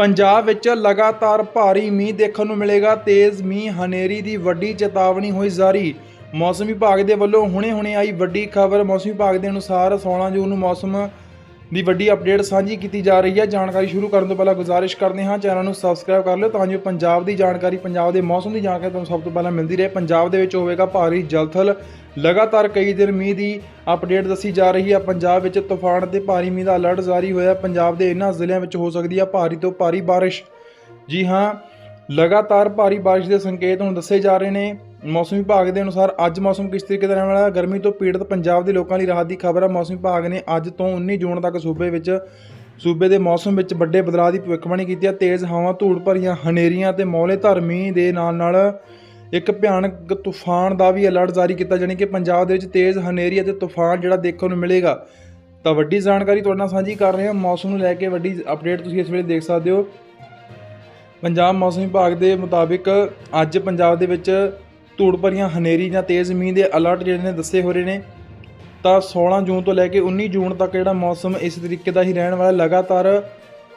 ਪੰਜਾਬ ਵਿੱਚ ਲਗਾਤਾਰ ਭਾਰੀ ਮੀਂਹ ਦੇਖਣ ਨੂੰ ਮਿਲੇਗਾ, ਤੇਜ਼ ਮੀਂਹ ਹਨੇਰੀ ਦੀ ਵੱਡੀ ਚੇਤਾਵਨੀ ਹੋਈ ਜਾਰੀ। ਮੌਸਮ ਵਿਭਾਗ ਦੇ ਵੱਲੋਂ ਹੁਣੇ-ਹੁਣੇ ਆਈ ਵੱਡੀ ਖਬਰ। ਮੌਸਮ ਵਿਭਾਗ ਦੇ ਅਨੁਸਾਰ 16 ਜੂਨ ਨੂੰ ਮੌਸਮ ਦੀ ਵੱਡੀ ਅਪਡੇਟ ਸਾਂਝੀ ਕੀਤੀ ਜਾ ਰਹੀ ਹੈ। ਜਾਣਕਾਰੀ ਸ਼ੁਰੂ ਕਰਨ ਤੋਂ ਪਹਿਲਾਂ ਗੁਜ਼ਾਰਿਸ਼ ਕਰਦੇ ਹਾਂ, ਚੈਨਲ ਨੂੰ ਸਬਸਕ੍ਰਾਈਬ ਕਰ ਲਿਓ ਤਾਂ ਜੋ ਪੰਜਾਬ ਦੀ ਜਾਣਕਾਰੀ, ਪੰਜਾਬ ਦੇ ਮੌਸਮ ਦੀ ਜਾਣਕਾਰੀ ਤੁਹਾਨੂੰ ਸਭ ਤੋਂ ਪਹਿਲਾਂ ਮਿਲਦੀ ਰਹੇ। ਪੰਜਾਬ ਦੇ ਵਿੱਚ ਹੋਵੇਗਾ ਭਾਰੀ ਜਲਥਲ। ਲਗਾਤਾਰ ਕਈ ਦਿਨ ਮੀਂਹ ਦੀ ਅਪਡੇਟ ਦੱਸੀ ਜਾ ਰਹੀ ਹੈ। ਪੰਜਾਬ ਵਿੱਚ ਤੂਫਾਨ ਤੇ ਭਾਰੀ ਮੀਂਹ ਦਾ ਅਲਰਟ ਜਾਰੀ ਹੋਇਆ। ਪੰਜਾਬ ਦੇ ਇਹਨਾਂ ਜ਼ਿਲ੍ਹਿਆਂ ਵਿੱਚ ਹੋ ਸਕਦੀ ਹੈ ਭਾਰੀ ਤੋਂ ਭਾਰੀ ਬਾਰਿਸ਼। ਜੀ ਹਾਂ, ਲਗਾਤਾਰ ਭਾਰੀ ਬਾਰਿਸ਼ ਦੇ ਸੰਕੇਤ ਹੁਣ ਦੱਸੇ ਜਾ ਰਹੇ ਨੇ। ਮੌਸਮ ਵਿਭਾਗ ਦੇ ਅਨੁਸਾਰ ਅੱਜ ਮੌਸਮ ਕਿਸ ਤਰੀਕੇ ਦਾ ਰਹਿਣ ਵਾਲਾ ਹੈ? ਗਰਮੀ ਤੋਂ ਪੀੜਤ ਪੰਜਾਬ ਦੇ ਲੋਕਾਂ ਲਈ ਰਾਹਤ ਦੀ ਖਬਰ ਹੈ ਮੌਸਮ ਵਿਭਾਗ ਨੇ ਅੱਜ ਤੋਂ 19 ਜੂਨ ਤੱਕ ਸੂਬੇ ਵਿੱਚ, ਸੂਬੇ ਦੇ ਮੌਸਮ ਵਿੱਚ ਵੱਡੇ ਬਦਲਾਅ ਦੀ ਭਵਿੱਖਬਾਣੀ ਕੀਤੀ ਹੈ ਤੇਜ਼ ਹਵਾਵਾਂ, ਧੂੜ ਭਰੀਆਂ ਹਨੇਰੀਆਂ ਤੇ ਮੌਲੇ ਧਰਮੀ ਦੇ ਨਾਲ ਨਾਲ ਇੱਕ ਭਿਆਨਕ ਤੂਫਾਨ ਦਾ ਵੀ ਅਲਰਟ ਜਾਰੀ ਕੀਤਾ, ਜਾਣੀ ਕਿ ਪੰਜਾਬ ਦੇ ਵਿੱਚ ਤੇਜ਼ ਹਨੇਰੀ ਅਤੇ ਤੂਫਾਨ ਜਿਹੜਾ ਦੇਖਣ ਨੂੰ ਮਿਲੇਗਾ। ਤਾਂ ਵੱਡੀ ਜਾਣਕਾਰੀ ਤੁਹਾਡੇ ਨਾਲ ਸਾਂਝੀ ਕਰ ਰਹੇ ਹਾਂ। ਮੌਸਮ ਨੂੰ ਲੈ ਕੇ ਵੱਡੀ ਅਪਡੇਟ ਤੁਸੀਂ ਇਸ ਵੇਲੇ ਦੇਖ ਸਕਦੇ ਹੋ। ਪੰਜਾਬ ਮੌਸਮ ਵਿਭਾਗ ਦੇ ਮੁਤਾਬਿਕ ਅੱਜ ਪੰਜਾਬ ਦੇ ਵਿੱਚ ਧੂੜ ਭਰੀਆਂ ਹਨੇਰੀ ਜਾਂ ਤੇਜ਼ ਮੀਂਹ ਦੇ ਅਲਰਟ ਜਿਹੜੇ ਨੇ ਦੱਸੇ ਹੋ ਰਹੇ ਨੇ। ਤਾਂ 16 ਜੂਨ ਤੋਂ ਲੈ ਕੇ 19 ਜੂਨ ਤੱਕ ਜਿਹੜਾ ਮੌਸਮ ਇਸ ਤਰੀਕੇ ਦਾ ਹੀ ਰਹਿਣ ਵਾਲਾ ਲਗਾਤਾਰ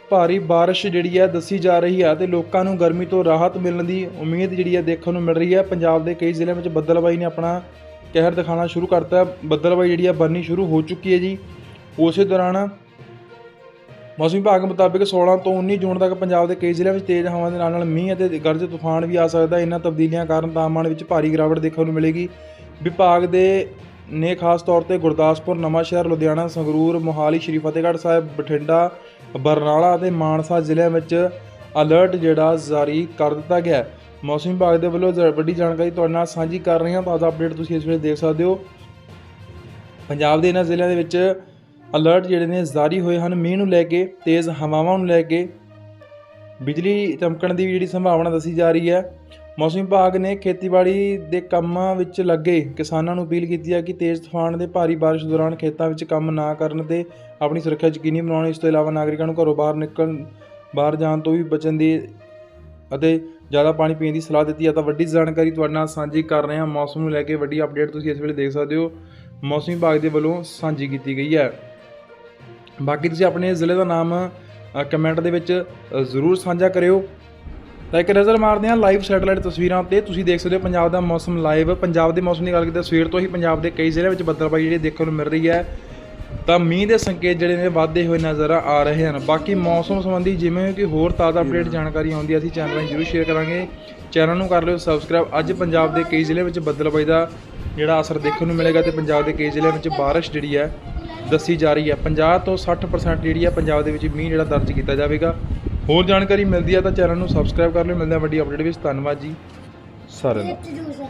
ਭਾਰੀ ਬਾਰਿਸ਼ ਜਿਹੜੀ ਹੈ ਦੱਸੀ ਜਾ ਰਹੀ ਹੈ ਤੇ ਲੋਕਾਂ ਨੂੰ ਗਰਮੀ ਤੋਂ ਰਾਹਤ ਮਿਲਣ ਦੀ ਉਮੀਦ ਜਿਹੜੀ ਹੈ ਦੇਖਣ ਨੂੰ ਮਿਲ ਰਹੀ ਹੈ। ਪੰਜਾਬ ਦੇ ਕਈ ਜ਼ਿਲ੍ਹਿਆਂ ਵਿੱਚ ਬੱਦਲਬਾਈ ਨੇ ਆਪਣਾ ਕਹਿਰ ਦਿਖਾਉਣਾ ਸ਼ੁਰੂ ਕਰਤਾ ਹੈ। ਬੱਦਲਬਾਈ ਜਿਹੜੀ ਹੈ ਬਣਨੀ ਸ਼ੁਰੂ ਹੋ ਚੁੱਕੀ ਹੈ ਜੀ। ਉਸੇ ਦੌਰਾਨ ਮੌਸਮ ਵਿਭਾਗ ਮੁਤਾਬਿਕ 16 ਤੋਂ 19 ਜੂਨ ਤੱਕ ਪੰਜਾਬ ਦੇ ਕਈ ਜ਼ਿਲ੍ਹਿਆਂ ਵਿੱਚ ਤੇਜ਼ ਹਵਾ ਦੇ ਨਾਲ ਨਾਲ ਮੀਂਹ ਅਤੇ ਗਰਜ ਤੂਫਾਨ ਵੀ ਆ ਸਕਦਾ। ਹੈ ਇਹਨਾਂ ਤਬਦੀਲੀਆਂ ਕਾਰਨ ਤਾਪਮਾਨ ਵਿੱਚ ਭਾਰੀ ਗਿਰਾਵਟ ਦੇਖਣ ਨੂੰ ਮਿਲੇਗੀ। ਵਿਭਾਗ ਦੇ ਨੇ ਖਾਸ ਤੌਰ ਤੇ ਗੁਰਦਾਸਪੁਰ, ਨਵਾਂਸ਼ਹਿਰ, ਲੁਧਿਆਣਾ, ਸੰਗਰੂਰ, ਮੋਹਾਲੀ, ਸ਼੍ਰੀ ਫਤਿਹਗੜ੍ਹ ਸਾਹਿਬ, ਬਠਿੰਡਾ, ਬਰਨਾਲਾ ਅਤੇ ਮਾਨਸਾ ਜ਼ਿਲ੍ਹਿਆਂ ਵਿੱਚ ਅਲਰਟ ਜਿਹੜਾ ਜਾਰੀ ਕਰ ਦਿੱਤਾ ਗਿਆ ਹੈ। ਮੌਸਮ ਵਿਭਾਗ ਦੇ ਵੱਲੋਂ ਜ- ਵੱਡੀ ਜਾਣਕਾਰੀ ਤੁਹਾਡੇ ਨਾਲ ਸਾਂਝੀ ਕਰ ਰਹੇ ਹਾਂ। ਤਾਜ਼ਾ ਅਪਡੇਟ ਤੁਸੀਂ ਇਸ ਵੇਲੇ ਦੇਖ ਸਕਦੇ ਹੋ। ਪੰਜਾਬ ਦੇ ਇਹਨਾਂ ਜ਼ਿਲ੍ਹਿਆਂ ਦੇ ਵਿੱਚ ਅਲਰਟ ਜਿਹੜੇ ਨੇ ਜਾਰੀ ਹੋਏ ਹਨ, ਮੀਂਹ ਨੂੰ ਲੈ ਕੇ, ਤੇਜ਼ ਹਵਾਵਾਂ ਨੂੰ ਲੈ ਕੇ। ਬਿਜਲੀ ਚਮਕਣ ਦੀ ਜਿਹੜੀ ਸੰਭਾਵਨਾ ਦੱਸੀ ਜਾ ਰਹੀ ਹੈ। ਮੌਸਮ ਵਿਭਾਗ ਨੇ ਖੇਤੀਬਾੜੀ ਦੇ ਕੰਮਾਂ ਵਿੱਚ ਲੱਗੇ ਕਿਸਾਨਾਂ ਨੂੰ ਅਪੀਲ ਕੀਤੀ ਹੈ ਕਿ ਤੇਜ਼ ਤੂਫਾਨ ਦੇ ਭਾਰੀ ਬਾਰਿਸ਼ ਦੌਰਾਨ ਖੇਤਾਂ ਵਿੱਚ ਕੰਮ ਨਾ ਕਰਨ ਤੇ ਆਪਣੀ ਸੁਰੱਖਿਆ ਯਕੀਨੀ ਬਣਾਉਣ। ਇਸ ਤੋਂ ਇਲਾਵਾ ਨਾਗਰਿਕਾਂ ਨੂੰ ਘਰੋਂ ਬਾਹਰ ਨਿਕਲਣ, ਬਾਹਰ ਜਾਣ ਤੋਂ ਵੀ ਬਚਣ ਦੀ ਅਤੇ ਜ਼ਿਆਦਾ ਪਾਣੀ ਪੀਣ ਦੀ ਸਲਾਹ ਦਿੱਤੀ ਹੈ। ਤਾਂ ਵੱਡੀ ਜਾਣਕਾਰੀ ਤੁਹਾਡੇ ਨਾਲ ਸਾਂਝੀ ਕਰ ਰਹੇ ਹਾਂ। ਮੌਸਮ ਨੂੰ ਲੈ ਕੇ ਵੱਡੀ ਅਪਡੇਟ ਤੁਸੀਂ ਇਸ ਵੇਲੇ ਦੇਖ ਸਕਦੇ ਹੋ। ਮੌਸਮ ਵਿਭਾਗ ਦੇ ਵੱਲੋਂ ਸਾਂਝੀ ਕੀਤੀ ਗਈ ਹੈ। ਬਾਕੀ ਤੁਸੀਂ ਆਪਣੇ ਜ਼ਿਲ੍ਹੇ ਦਾ ਨਾਮ ਕਮੈਂਟ ਦੇ ਵਿੱਚ ਜ਼ਰੂਰ ਸਾਂਝਾ ਕਰਿਓ। ਤਾਂ ਇੱਕ ਨਜ਼ਰ ਮਾਰਦੇ ਹਾਂ ਲਾਈਵ ਸੈਟੇਲਾਈਟ ਤਸਵੀਰਾਂ ਤੇ। ਤੁਸੀਂ ਦੇਖ ਸਕਦੇ ਹੋ ਪੰਜਾਬ ਦਾ ਮੌਸਮ ਲਾਈਵ ਪੰਜਾਬ ਦੇ ਮੌਸਮ ਦੀ ਗੱਲ ਕੀਤੀ ਸਵੇਰ ਤੋਂ ਹੀ ਪੰਜਾਬ ਦੇ ਕਈ ਜ਼ਿਲ੍ਹਿਆਂ ਵਿੱਚ ਬੱਦਲਬਾਈ ਜਿਹੜੀ ਦੇਖਣ ਨੂੰ ਮਿਲ ਰਹੀ ਹੈ। ਤਾਂ ਮੀਂਹ ਦੇ ਸੰਕੇਤ ਜਿਹੜੇ ਨੇ ਵਾਧੇ ਹੋਏ ਨਜ਼ਰ ਆ ਰਹੇ ਹਨ। ਬਾਕੀ ਮੌਸਮ ਸੰਬੰਧੀ ਜਿਵੇਂ ਕਿ ਹੋਰ ਤਾਜ਼ਾ ਅਪਡੇਟ ਜਾਣਕਾਰੀ ਆਉਂਦੀ ਹੈ, ਅਸੀਂ ਚੈਨਲ ਵਿੱਚ ਜ਼ਰੂਰ ਸ਼ੇਅਰ ਕਰਾਂਗੇ। ਚੈਨਲ ਨੂੰ ਕਰ ਲਿਓ ਸਬਸਕ੍ਰਾਈਬ ਅੱਜ ਪੰਜਾਬ ਦੇ ਕਈ ਜ਼ਿਲ੍ਹਿਆਂ ਵਿੱਚ ਬੱਦਲਬਾਈ ਦਾ ਜਿਹੜਾ ਅਸਰ ਦੇਖਣ ਨੂੰ ਮਿਲੇਗਾ ਤੇ ਪੰਜਾਬ ਦੇ ਕਈ ਜ਼ਿਲ੍ਹਿਆਂ ਵਿੱਚ ਬਾਰਿਸ਼ ਜਿਹੜੀ ਹੈ ਦੱਸੀ ਜਾ ਰਹੀ ਹੈ। 50 ਤੋਂ 60% ਜਿਹੜੀ ਹੈ ਪੰਜਾਬ ਦੇ ਵਿੱਚ ਮੀਂਹ ਜਿਹੜਾ ਦਰਜ ਕੀਤਾ ਜਾਵੇਗਾ। ਹੋਰ ਜਾਣਕਾਰੀ ਮਿਲਦੀ ਹੈ ਤਾਂ ਚੈਨਲ ਨੂੰ ਸਬਸਕ੍ਰਾਈਬ ਕਰ ਲਿਓ। ਮਿਲਦੇ ਹਾਂ ਵੱਡੀ ਅਪਡੇਟ ਵਿੱਚ। ਧੰਨਵਾਦ ਜੀ। ਸਾਰਿਆਂ ਦਾ